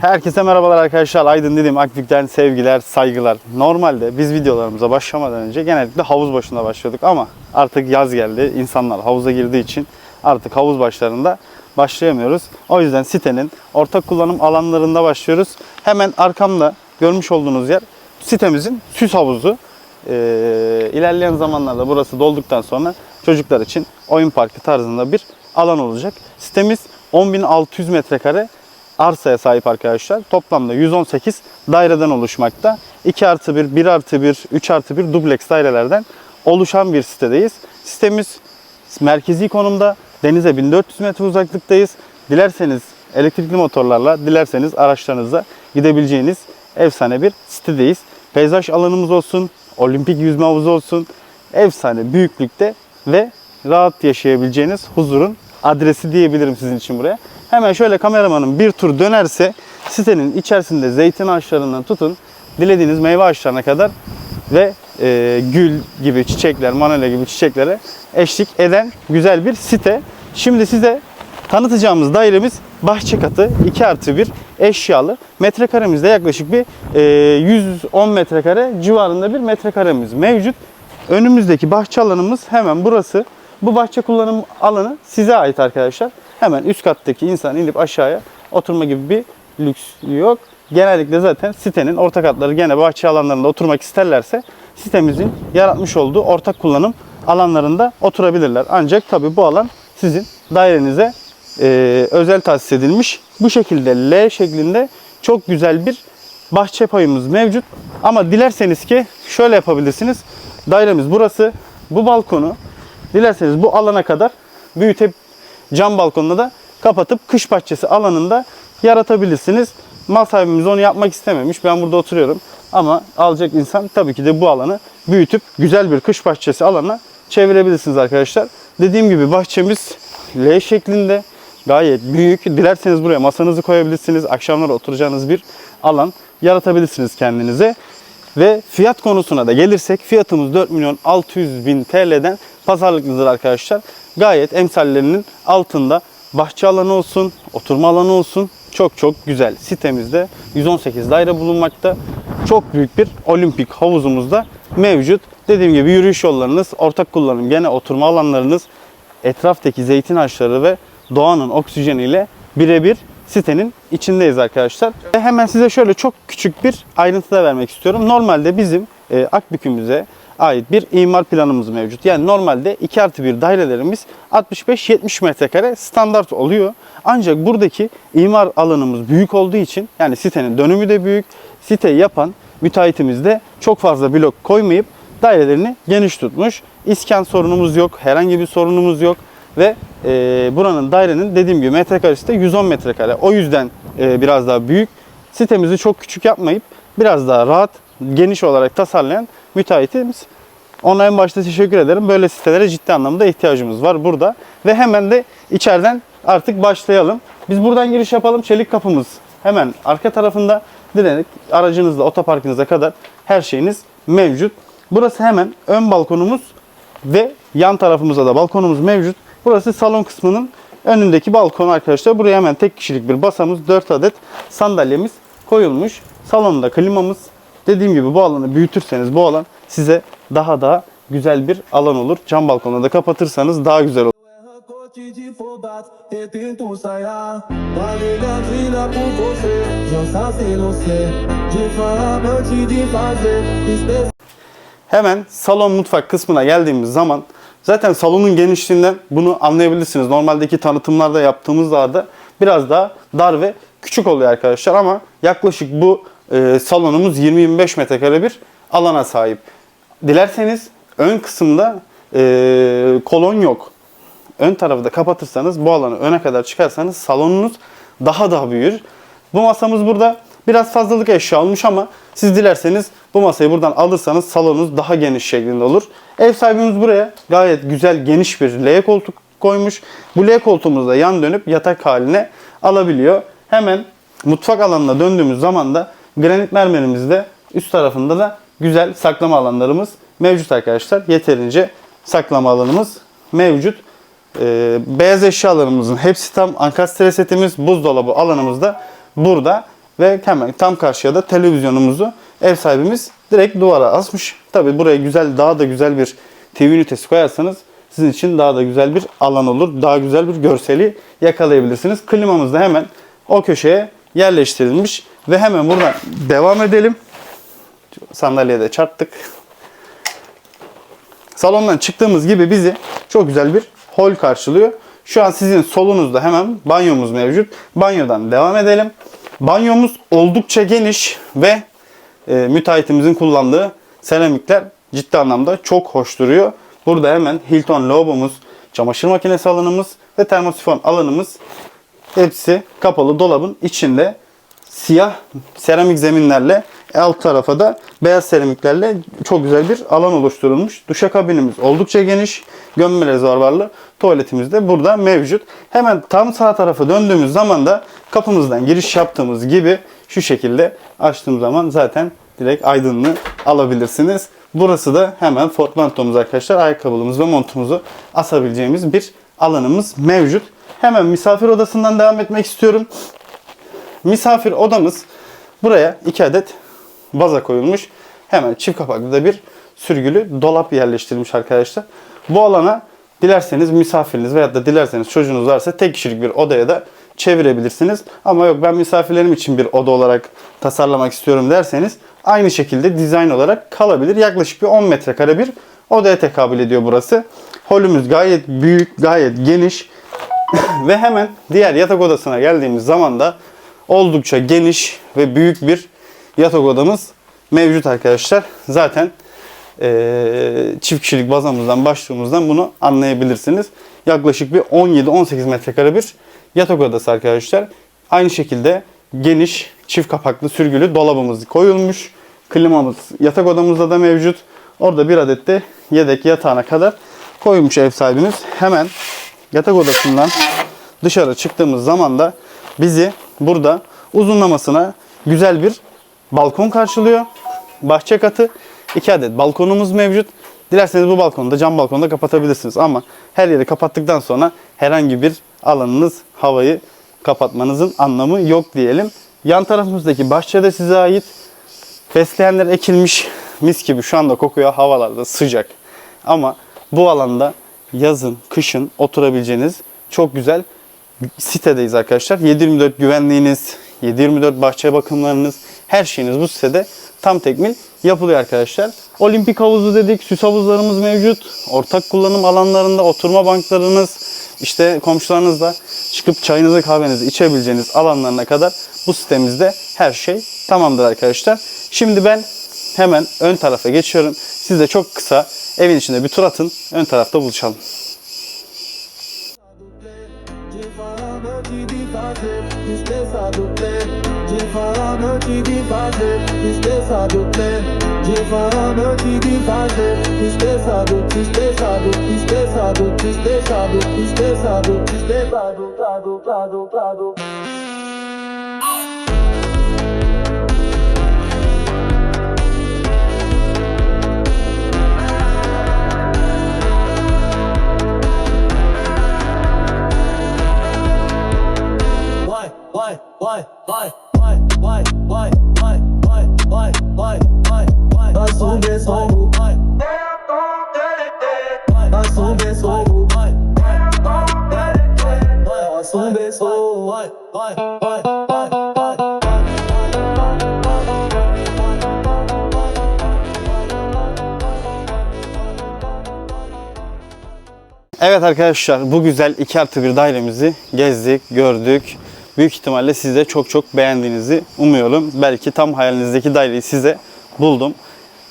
Herkese merhabalar arkadaşlar. Aydın dedim Akbük'ten sevgiler, saygılar. Normalde biz videolarımıza başlamadan önce genellikle havuz başında başlıyorduk ama artık yaz geldi. İnsanlar havuza girdiği için artık havuz başlarında başlayamıyoruz. O yüzden sitenin ortak kullanım alanlarında başlıyoruz. Hemen arkamda görmüş olduğunuz yer sitemizin süs havuzu. Ee, ilerleyen zamanlarda burası dolduktan sonra çocuklar için oyun parkı tarzında bir alan olacak. Sitemiz 10.600 metrekare arsaya sahip arkadaşlar. Toplamda 118 daireden oluşmakta. 2 artı 1, 1 artı 1, 3 artı 1 dubleks dairelerden oluşan bir sitedeyiz. Sitemiz merkezi konumda. Denize 1400 metre uzaklıktayız. Dilerseniz elektrikli motorlarla, dilerseniz araçlarınızla gidebileceğiniz efsane bir sitedeyiz. Peyzaj alanımız olsun, olimpik yüzme havuzu olsun. Efsane büyüklükte ve rahat yaşayabileceğiniz huzurun adresi diyebilirim sizin için buraya. Hemen şöyle kameramanın bir tur dönerse sitenin içerisinde zeytin ağaçlarından tutun dilediğiniz meyve ağaçlarına kadar ve e, gül gibi çiçekler, manolya gibi çiçeklere eşlik eden güzel bir site. Şimdi size tanıtacağımız dairemiz bahçe katı 2 artı 1 eşyalı. Metrekaremizde yaklaşık bir e, 110 metrekare civarında bir metrekaremiz mevcut. Önümüzdeki bahçe alanımız hemen burası. Bu bahçe kullanım alanı size ait arkadaşlar. Hemen üst kattaki insan inip aşağıya oturma gibi bir lüks yok. Genellikle zaten sitenin orta katları gene bahçe alanlarında oturmak isterlerse sitemizin yaratmış olduğu ortak kullanım alanlarında oturabilirler. Ancak tabi bu alan sizin dairenize e, özel tahsis edilmiş. Bu şekilde L şeklinde çok güzel bir bahçe payımız mevcut. Ama dilerseniz ki şöyle yapabilirsiniz. Dairemiz burası. Bu balkonu dilerseniz bu alana kadar büyütüp cam balkonunu da kapatıp kış bahçesi alanında yaratabilirsiniz. Mal sahibimiz onu yapmak istememiş. Ben burada oturuyorum. Ama alacak insan tabii ki de bu alanı büyütüp güzel bir kış bahçesi alanına çevirebilirsiniz arkadaşlar. Dediğim gibi bahçemiz L şeklinde gayet büyük. Dilerseniz buraya masanızı koyabilirsiniz. Akşamları oturacağınız bir alan yaratabilirsiniz kendinize. Ve fiyat konusuna da gelirsek fiyatımız 4 milyon 600 bin TL'den pazarlıklıdır arkadaşlar. Gayet emsallerinin altında bahçe alanı olsun, oturma alanı olsun çok çok güzel. Sitemizde 118 daire bulunmakta. Çok büyük bir olimpik havuzumuz da mevcut. Dediğim gibi yürüyüş yollarınız, ortak kullanım, gene oturma alanlarınız, etraftaki zeytin ağaçları ve doğanın oksijeniyle birebir sitenin içindeyiz arkadaşlar. Ve hemen size şöyle çok küçük bir ayrıntı da vermek istiyorum. Normalde bizim e, Akbük'ümüze ait bir imar planımız mevcut. Yani normalde 2 artı 1 dairelerimiz 65-70 metrekare standart oluyor. Ancak buradaki imar alanımız büyük olduğu için yani sitenin dönümü de büyük. Siteyi yapan müteahhitimiz de çok fazla blok koymayıp dairelerini geniş tutmuş. İskan sorunumuz yok, herhangi bir sorunumuz yok ve e, buranın dairenin dediğim gibi metrekaresi de 110 metrekare. O yüzden e, biraz daha büyük. Sitemizi çok küçük yapmayıp biraz daha rahat, geniş olarak tasarlayan müteahhitimiz. Ona en başta teşekkür ederim. Böyle sitelere ciddi anlamda ihtiyacımız var burada. Ve hemen de içeriden artık başlayalım. Biz buradan giriş yapalım. Çelik kapımız hemen arka tarafında. Dilenek aracınızla otoparkınıza kadar her şeyiniz mevcut. Burası hemen ön balkonumuz ve yan tarafımızda da balkonumuz mevcut. Burası salon kısmının önündeki balkon arkadaşlar. Buraya hemen tek kişilik bir basamız, 4 adet sandalyemiz koyulmuş. Salonda klimamız. Dediğim gibi bu alanı büyütürseniz bu alan size daha da güzel bir alan olur. Cam balkonunu da kapatırsanız daha güzel olur. Hemen salon mutfak kısmına geldiğimiz zaman zaten salonun genişliğinden bunu anlayabilirsiniz. Normaldeki tanıtımlarda yaptığımızlarda biraz daha dar ve küçük oluyor arkadaşlar ama yaklaşık bu e, salonumuz 20-25 metrekare bir alana sahip. Dilerseniz ön kısımda e, kolon yok. ön tarafı da kapatırsanız bu alanı öne kadar çıkarsanız salonunuz daha da büyür. Bu masamız burada biraz fazlalık eşya olmuş ama siz dilerseniz bu masayı buradan alırsanız salonunuz daha geniş şeklinde olur. Ev sahibimiz buraya gayet güzel geniş bir L koltuk koymuş. Bu L koltuğumuzu da yan dönüp yatak haline alabiliyor. Hemen mutfak alanına döndüğümüz zaman da granit mermerimizde üst tarafında da güzel saklama alanlarımız mevcut arkadaşlar. Yeterince saklama alanımız mevcut. Ee, beyaz eşyalarımızın hepsi tam ankastre setimiz, buzdolabı alanımız da burada ve hemen tam karşıya da televizyonumuzu ev sahibimiz direkt duvara asmış. Tabi buraya güzel daha da güzel bir TV ünitesi koyarsanız sizin için daha da güzel bir alan olur. Daha güzel bir görseli yakalayabilirsiniz. Klimamız da hemen o köşeye yerleştirilmiş ve hemen buradan devam edelim. Sandalyeye de çarptık. Salondan çıktığımız gibi bizi çok güzel bir hol karşılıyor. Şu an sizin solunuzda hemen banyomuz mevcut. Banyodan devam edelim. Banyomuz oldukça geniş ve e, müteahhitimizin kullandığı seramikler ciddi anlamda çok hoş duruyor. Burada hemen Hilton lavabomuz, çamaşır makinesi alanımız ve termosifon alanımız hepsi kapalı dolabın içinde siyah seramik zeminlerle alt tarafa da beyaz seramiklerle çok güzel bir alan oluşturulmuş. Duşakabinimiz oldukça geniş. Gömme rezervuarlı tuvaletimiz de burada mevcut. Hemen tam sağ tarafa döndüğümüz zaman da kapımızdan giriş yaptığımız gibi şu şekilde açtığım zaman zaten direkt aydınlığı alabilirsiniz. Burası da hemen portmantomuz arkadaşlar. Ayakkabılığımız ve montumuzu asabileceğimiz bir alanımız mevcut. Hemen misafir odasından devam etmek istiyorum. Misafir odamız buraya iki adet baza koyulmuş. Hemen çift kapaklı da bir sürgülü dolap yerleştirilmiş arkadaşlar. Bu alana dilerseniz misafiriniz veya da dilerseniz çocuğunuz varsa tek kişilik bir odaya da çevirebilirsiniz. Ama yok ben misafirlerim için bir oda olarak tasarlamak istiyorum derseniz aynı şekilde dizayn olarak kalabilir. Yaklaşık bir 10 metrekare bir odaya tekabül ediyor burası. Holümüz gayet büyük, gayet geniş. ve hemen diğer yatak odasına geldiğimiz zaman da oldukça geniş ve büyük bir yatak odamız mevcut arkadaşlar. Zaten eee, çift kişilik bazamızdan başladığımızdan bunu anlayabilirsiniz. Yaklaşık bir 17-18 metrekare bir yatak odası arkadaşlar. Aynı şekilde geniş çift kapaklı sürgülü dolabımız koyulmuş. Klimamız yatak odamızda da mevcut. Orada bir adet de yedek yatağına kadar koymuş ev sahibimiz. Hemen yatak odasından dışarı çıktığımız zaman da bizi burada uzunlamasına güzel bir balkon karşılıyor. Bahçe katı. iki adet balkonumuz mevcut. Dilerseniz bu balkonu da cam balkonu da kapatabilirsiniz ama her yeri kapattıktan sonra herhangi bir alanınız havayı kapatmanızın anlamı yok diyelim. Yan tarafımızdaki bahçede size ait fesleğenler ekilmiş mis gibi şu anda kokuyor havalarda sıcak. Ama bu alanda yazın, kışın oturabileceğiniz çok güzel sitedeyiz arkadaşlar. 7/24 güvenliğiniz, 7/24 bahçe bakımlarınız, her şeyiniz bu sitede tam tekmil yapılıyor arkadaşlar. Olimpik havuzu dedik, süs havuzlarımız mevcut. Ortak kullanım alanlarında oturma banklarınız, işte komşularınızla çıkıp çayınızı kahvenizi içebileceğiniz alanlarına kadar bu sitemizde her şey tamamdır arkadaşlar. Şimdi ben hemen ön tarafa geçiyorum. Siz de çok kısa evin içinde bir tur atın. Ön tarafta buluşalım. forma eu tive fazer Estressado, né? De forma eu tive fazer Estressado, estressado, estressado, estressado, estressado, estressado, claro, claro, claro Bye. Bye. Why, why, why, why, why, why, why, why, why? Evet arkadaşlar bu güzel 2 artı 1 dairemizi gezdik, gördük. Büyük ihtimalle siz de çok çok beğendiğinizi umuyorum. Belki tam hayalinizdeki daireyi size buldum.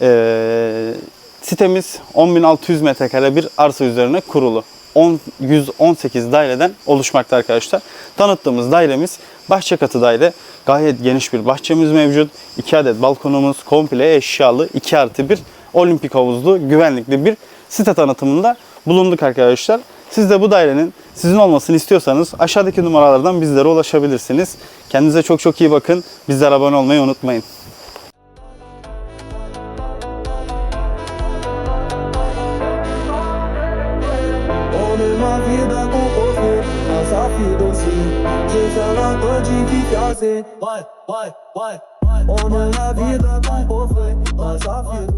Ee, sitemiz 10.600 metrekare bir arsa üzerine kurulu. 10, 118 daireden oluşmakta arkadaşlar. Tanıttığımız dairemiz bahçe katı daire. Gayet geniş bir bahçemiz mevcut. 2 adet balkonumuz komple eşyalı 2 artı 1 olimpik havuzlu güvenlikli bir site tanıtımında bulunduk arkadaşlar. Siz de bu dairenin sizin olmasını istiyorsanız aşağıdaki numaralardan bizlere ulaşabilirsiniz. Kendinize çok çok iyi bakın. Bizlere abone olmayı unutmayın. On est ma vida com você, nossa vida. Vai, vai, vai, vai. Est la vida com você, nossa vida